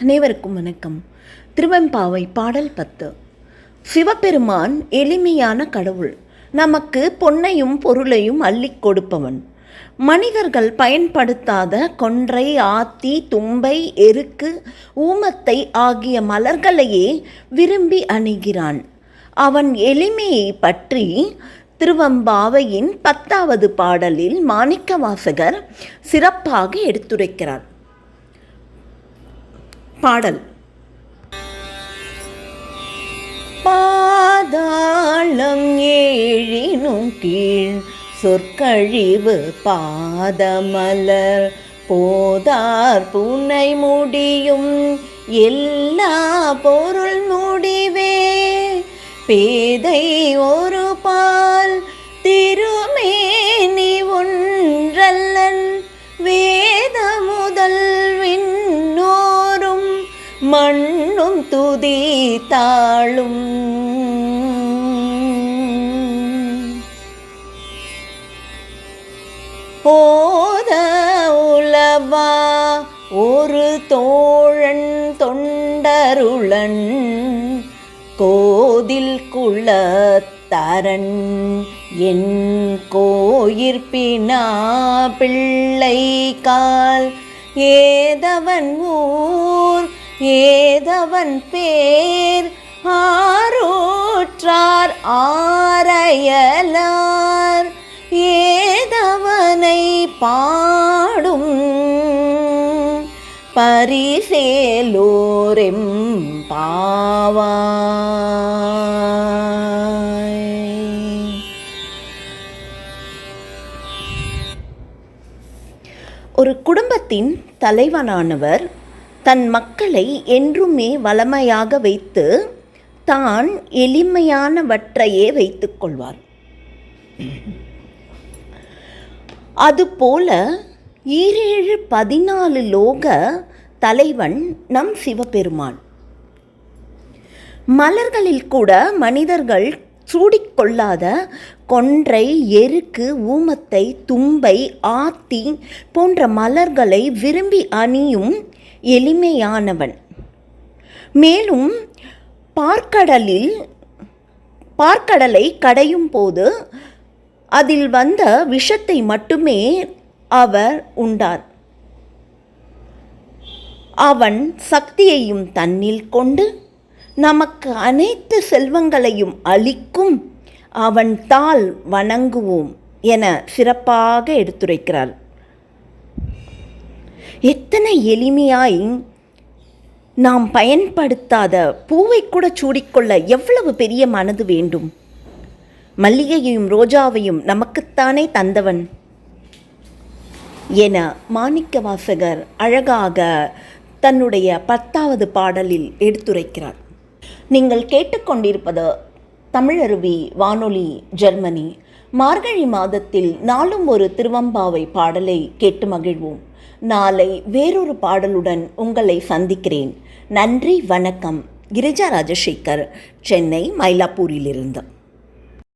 அனைவருக்கும் வணக்கம். திருவெம்பாவை பாடல் பத்து. சிவபெருமான் எளிமையான கடவுள். நமக்கு பொன்னையும் பொருளையும் அள்ளிக் கொடுப்பவன். மனிதர்கள் பயன்படுத்தாத கொன்றை ஆத்தி தும்பை எருக்கு ஊமத்தை ஆகிய மலர்களையே விரும்பி அணிகிறான். அவன் எளிமையை பற்றி திருவம்பாவையின் பத்தாவது பாடலில் மாணிக்கவாசகர் சிறப்பாக எடுத்துரைக்கிறார். பாடல். பாதாளம் ஏழினும் கீழ் சொற்கழிவு பாதமலர். போதார் புனை முடியும் எல்லா பொருள் முடிவே. பேதை ஒரு விண்ணோரும் மண்ணும் துதி தாளும் ஓத உலவா ஒரு தோழன் தொண்டருளன் கோதில் குளத்தரன் என் கோயிற்பினா பிள்ளை கால் ஏதவன் ஊ ஏதவன் பேர் ஆரோற்றார் ஆரையலார். ஏதவனை பாடும் பரிசேலோரெம் பாவாய். ஒரு குடும்பத்தின் தலைவனானவர் தன் மக்களை என்றுமே வளமையாக வைத்து தான் எளிமையானவற்றையே வைத்துக் கொள்வார் அதுபோல ஈரேழு பதினாலு லோக தலைவன் நம் சிவபெருமான். மலர்களில் கூட மனிதர்கள் சூடிக்கொள்ளாத கொன்றை எருக்கு ஊமத்தை தும்பை ஆத்தி போன்ற மலர்களை விரும்பி அணியும் எளிமையானவன். மேலும் பார்க்கடலில் பார்க்கடலை கடையும் போது அதில் வந்த விஷத்தை மட்டுமே அவர் உண்டார். அவன் சக்தியையும் தன்னில் கொண்டு நமக்கு அனைத்து செல்வங்களையும் அளிக்கும் அவன் தாள் வணங்குவோம் என சிறப்பாக எடுத்துரைக்கிறார். எத்தனை எளிமையாய் நாம் பயன்படுத்தாத பூவை கூட சூடிக்கொள்ள எவ்வளவு பெரிய மனது வேண்டும்? மல்லிகையையும் ரோஜாவையும் நமக்குத்தானே தந்தவன். என மாணிக்கவாசகர் அழகாக தன்னுடைய பத்தாவது பாடலில் எடுத்துரைக்கிறார். நீங்கள் கேட்டுக்கொண்டிருப்பது தமிழருவி வானொலி ஜெர்மனி. மார்கழி மாதத்தில் நாளும் ஒரு திருவம்பாவை பாடலை கேட்டு மகிழ்வோம். நாளை வேறொரு பாடலுடன் உங்களை சந்திக்கிறேன். நன்றி வணக்கம். கிரிஜா ராஜசேகர் சென்னை மயிலாப்பூரிலிருந்து.